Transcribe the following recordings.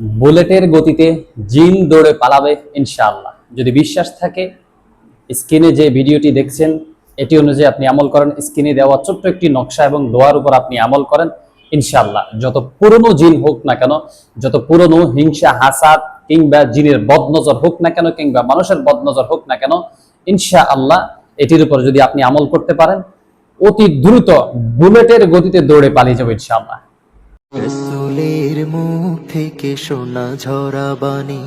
বুলেটের গতিতে জিন দৌড়ে পালাবে ইনশাআল্লাহ। যদি বিশ্বাস থাকে, স্ক্রিনে যে ভিডিওটি দেখছেন, এটি অনুযায়ী আপনি আমল করেন। স্ক্রিনে দেওয়া ছোট্ট একটি নকশা এবং দোয়ার উপর আপনি আমল করেন, ইনশাআল্লাহ। যত পুরনো জিন হোক না কেন, যত পুরনো হিংসা, হাসাদ কিংবা জিনের বদনজর হোক না কেন, কিংবা মানুষের বদনজর হোক না কেন ইনশা আল্লাহ এটির উপর যদি আপনি আমল করতে পারেন, অতি দ্রুত বুলেটের গতিতে দৌড়ে পালিয়ে যাবে ইনশাআল্লাহ। রসুলের মুখ থেকে শোনা ঝরা বাণী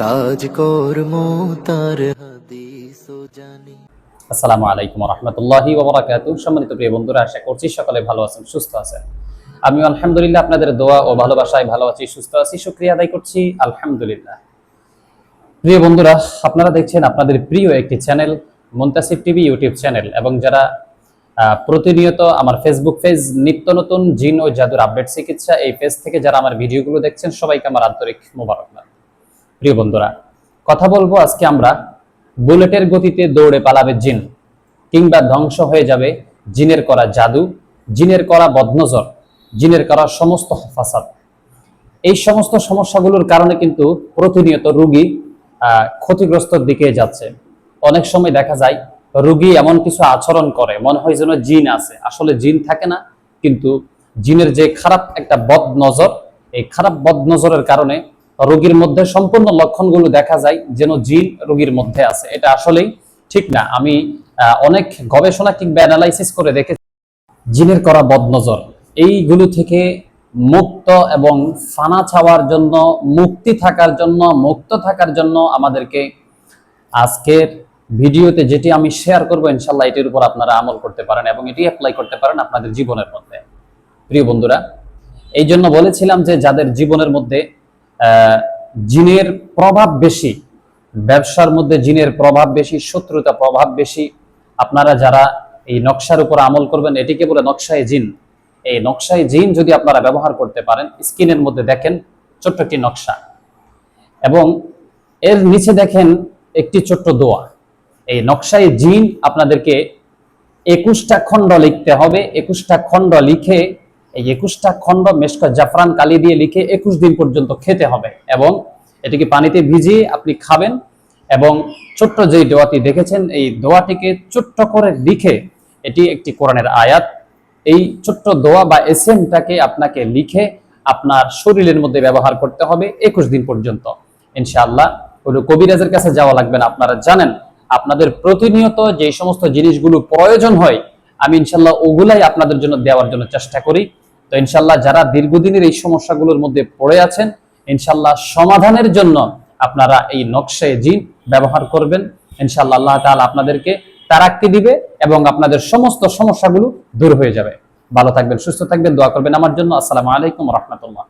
কাজ কর্ম তার আসসালামু আলাইকুম রহমতুল্লাহি ওবরাকাতু সম্মানিত প্রিয় বন্ধুরা, আশা করছি সকলে ভালো আছেন, সুস্থ আছেন। আমি আলহামদুলিল্লাহ আপনাদের দোয়া ও ভালোবাসায় ভালো আছি, সুস্থ আছি, শুক্রিয়া আদায় করছি, আলহামদুলিল্লাহ। প্রিয় বন্ধুরা, আপনারা দেখছেন আপনাদের প্রিয় একটি channel Muntasib TV YouTube channel, এবং যারা প্রতিনিয়ত আমার ফেসবুক পেজ নিত্য নতুন জিন ও জাদুর আপডেট চিকিৎসা, এই পেজ থেকে যারা আমার ভিডিওগুলো দেখছেন, সবাইকে আমার আন্তরিক মোবারকবাদ। প্রিয় বন্ধুরা, কথা বলব আজকে আমরা বুলেটের গতিতে দৌড়ে পালাবে জিন, কিংবা ধ্বংস হয়ে যাবে জিনের করা জাদু, জিনের করা বদনজর, জিনের করা সমস্ত ফাসাদ। এই সমস্ত সমস্যাগুলোর কারণে কিন্তু প্রতিনিয়ত রুগী ক্ষতিগ্রস্তর দিকে যাচ্ছে। অনেক সময় দেখা যায় রুগী এমন কিছু আচরণ করে, মনে হয় যেন জিন আছে। আসলে জিন থাকে না, কিন্তু জিনের যে খারাপ একটা বদ নজর এই খারাপ বদ নজরের কারণে রোগীর মধ্যে সম্পূর্ণ লক্ষণগুলো দেখা যায় যেন জিন রোগীর মধ্যে আছে। এটা আসলেই ঠিক না। আমি অনেক গবেষণা কিংবা অ্যানালাইসিস করে দেখেছি জিনের করা বদনজর। এইগুলো থেকে মুক্ত এবং ফানা ছাওয়ার জন্য, মুক্তি থাকার জন্য, মুক্ত থাকার জন্য আমাদেরকে আজকের ভিডিওতে যেটি আমি শেয়ার করব ইনশাল্লাহ এটির উপর আপনারা আমল করতে পারেন এবং এটি অ্যাপ্লাই করতে পারেন আপনাদের জীবনের মধ্যে। প্রিয় বন্ধুরা, এই জন্য বলেছিলাম যে যাদের জীবনের মধ্যে জিনের প্রভাব বেশি, ব্যবসার মধ্যে জিনের প্রভাব বেশি, শত্রুতা প্রভাব বেশি, আপনারা যারা এই নকশার উপর আমল করবেন, এটিকে বলে নকশায় জিন। এই নকশায় জিন যদি আপনারা ব্যবহার করতে পারেন স্ক্রিনের মধ্যে দেখেন ছোট্ট একটি নকশা এবং এর নিচে দেখেন একটি ছোট্ট দোয়া। এই নকশায় জিন আপনাদেরকে একুশটা খণ্ড লিখতে হবে। একুশটা খণ্ড লিখে, এই একুশটা খণ্ড মেশকা জাফরান কালি দিয়ে লিখে একুশ দিন পর্যন্ত খেতে হবে এবং এটিকে পানিতে ভিজিয়ে আপনি খাবেন এবং ছোট্ট যে দোয়াটি দেখেছেন, এই দোয়াটিকে ছোট্ট করে লিখে, এটি একটি কোরআনের আয়াত। এই ছোট্ট দোয়া বা এসএমটাকে আপনাকে লিখে আপনার শরীরের মধ্যে ব্যবহার করতে হবে একুশ দিন পর্যন্ত। ইনশাআল্লাহ কবিরাজের কাছে যাওয়া লাগবে না, আপনারা জানেন। আপনাদের প্রতিনিয়ত যে সমস্ত জিনিসগুলো প্রয়োজন হয়, আমি ইনশাল্লাহ ওগুলাই আপনাদের জন্য দেওয়ার জন্য চেষ্টা করি। তো ইনশাল্লাহ যারা দীর্ঘদিনের এই সমস্যাগুলোর মধ্যে পড়ে আছেন, ইনশাল্লাহ সমাধানের জন্য আপনারা এই নকশায় জিন ব্যবহার করবেন। ইনশাল্লাহ আল্লাহ তাআলা আপনাদেরকে তারাক্তি দিবে এবং আপনাদের সমস্ত সমস্যাগুলো দূর হয়ে যাবে। ভালো থাকবেন, সুস্থ থাকবেন, দোয়া করবেন। আমার জন্য আসসালামু আলাইকুম রহমতুল্লাহ।